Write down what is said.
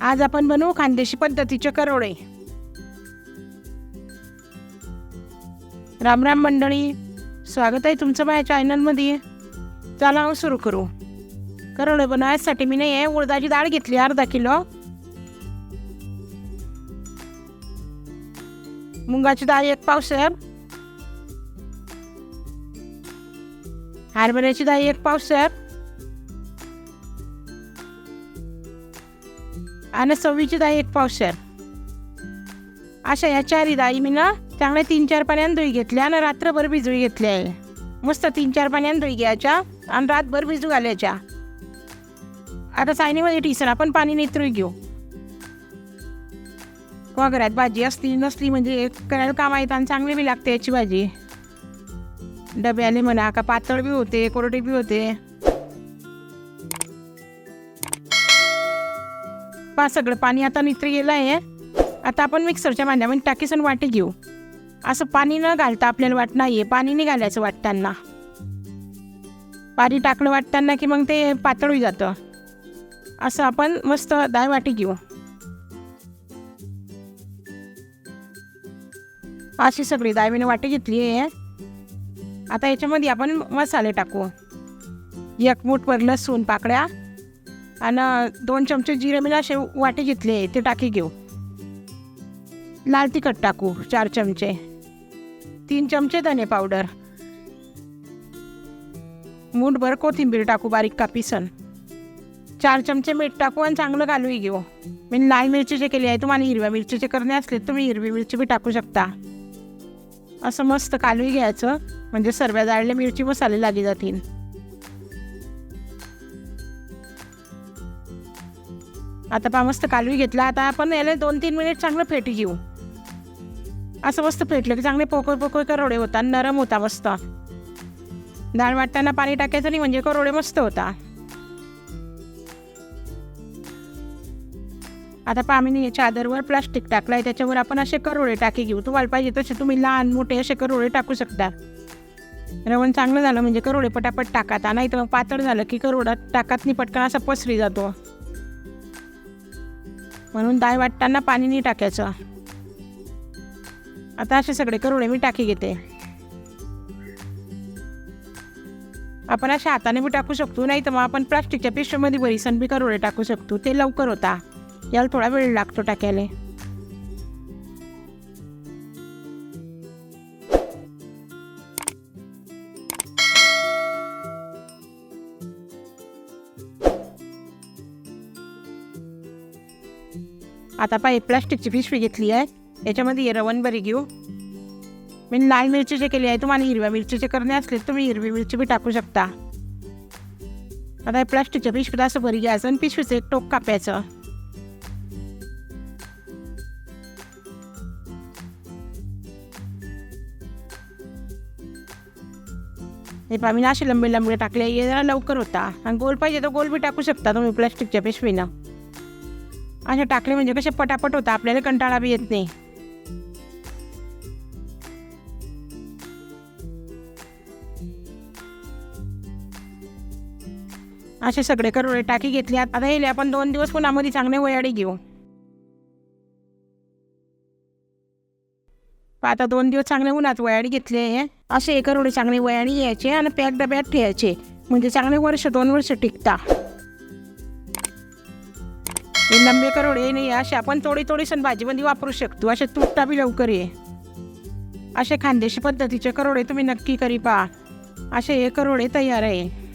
आज आपण बनवू खानदेशी पद्धतीचे करोडे. राम राम मंडळी स्वागत आहे तुमचं माझ्या चॅनलमध्ये. चला सुरू करू. करोडे बनवायसाठी मी नाही आहे उडदाची डाळ घेतली अर्धा किलो. मुंगाची डाळ एक पावसर हरभऱ्याची डाळ एक पावसर आणि सव्वीची डाळ एक पावशर. अशा या चारही दाई मी ना चांगल्या तीन चार पाण्यानं धुई घेतल्या आणि रात्रभर भिजवी घेतल्या आहे. मस्त तीन चार पाण्यानं धुई घ्यायच्या आणि रातभर भिजू घालायच्या. आता सायनीमध्ये टीसन आपण पाणी नितरू घेऊ. किंवा घरात भाजी असली नसली म्हणजे करायला काम आहेत आणि चांगली बी लागते याची भाजी. डब्याले म्हणा का पातळ बी होते कोरडी बी होते. पा सगळं पाणी आता नित्र गेलं आहे. आता आपण मिक्सरच्या भांड्यामध्ये टाकीसन वाटे घेऊ. असं पाणी न घालता आपल्याला वाट नाही आहे पाणी नाही घालायचं वाटताना. पाणी टाकलं वाटताना की मग ते पातळ जातं. असं आपण मस्त डाळ वाटी घेऊ. अशी सगळी डाळीने वाटी घेतली आहे. आता याच्यामध्ये आपण मसाले टाकू. एक मूठभर लसूण पाकळ्या आणि दोन चमचे जिरे मी असे वाटे घेतले ते टाकी घेऊ. लाल तिखट टाकू चार चमचे. तीन चमचे धने पावडर. मूठभर कोथिंबीर टाकू बारीक कापीसन. चार चमचे मीठ टाकू आणि चांगलं घालूही घेऊ. मी लाल मिरचीचे केले आहे तुम्हाला हिरव्या मिरचीचे करणे असले तुम्ही हिरवी मिरची बी टाकू शकता. असं मस्त कालूही घ्यायचं म्हणजे सर्व जाळल्या मिरची मसाले लागली जातील. आता पहा मस्त कालवी घेतला. आता आपण याला दोन तीन मिनिट चांगलं फेटी घेऊ. असं मस्त फेटलं की चांगले पोकळ पोकळ करोडे होता नरम होता मस्त. डाळ वाटताना पाणी टाकायचं नाही म्हणजे करोडे मस्त होता. आता पामीने चादरवर प्लास्टिक टाकलाय त्याच्यावर आपण असे करोडे टाकी घेऊ. तुम्हाला पाहिजे तसे तुम्ही लहान मोठे असे करोडे टाकू शकता. रवण चांगलं झालं म्हणजे करोडे पटापट टाकाता. नाही तर मग पातळ झालं की करोडा टाकात नाही पटकन असा पसरी जातो. म्हणून डाळ वाटताना पाणी नाही टाकायचं. आता असे सगळे करोडे मी टाकी घेते. आपण अशा हाताने बी टाकू शकतो नाही तर मग आपण प्लास्टिकच्या पिशवीमध्ये बरीसन बी करोडे टाकू शकतो. ते लवकर होता. याला थोडा वेळ लागतो टाकायला. आता पाय प्लास्टिकची पिशवी घेतली आहे. याच्यामध्ये रवण बरी घेऊ. मी लाल मिरचीचे केले आहे तुम्हाला हिरव्या मिरचीचे करणे असले तुम्ही हिरवी मिरची बी टाकू शकता. आता हे प्लास्टिकच्या पिशवीत असं भरी घ्यायचं आणि पिशवीचं एक टोक कापायचं. हे पहा मी असे लंबे लंबे टाकले हे जरा लवकर होता. आणि गोल पाहिजे तर गोल बी टाकू शकता तुम्ही प्लास्टिकच्या पिशवीनं. असे टाकले म्हणजे कसे पटापट होता आपल्याला कंटाळा बी येत नाही. असे सगळे करोडे टाकी घेतली आता हे आपण दोन दिवस पुन्हामध्ये चांगले वयाडी घेऊ. आता दोन दिवस चांगले उन्हात वयाडी घेतले आहे असे एक करोडे चांगले वयाडी घ्यायचे आणि पॅक डब्यात ठेवायचे. म्हणजे चांगले वर्ष दोन वर्ष टिकता. हे लंबे करोडे नाही असे आपण थोडी थोडी सण भाजीमध्ये वापरू शकतो. असे तुटता बी लवकर ये. असे खानदेशी पद्धतीचे करोडे तुम्ही नक्की करी पहा. असे हे करोडे तयार आहे.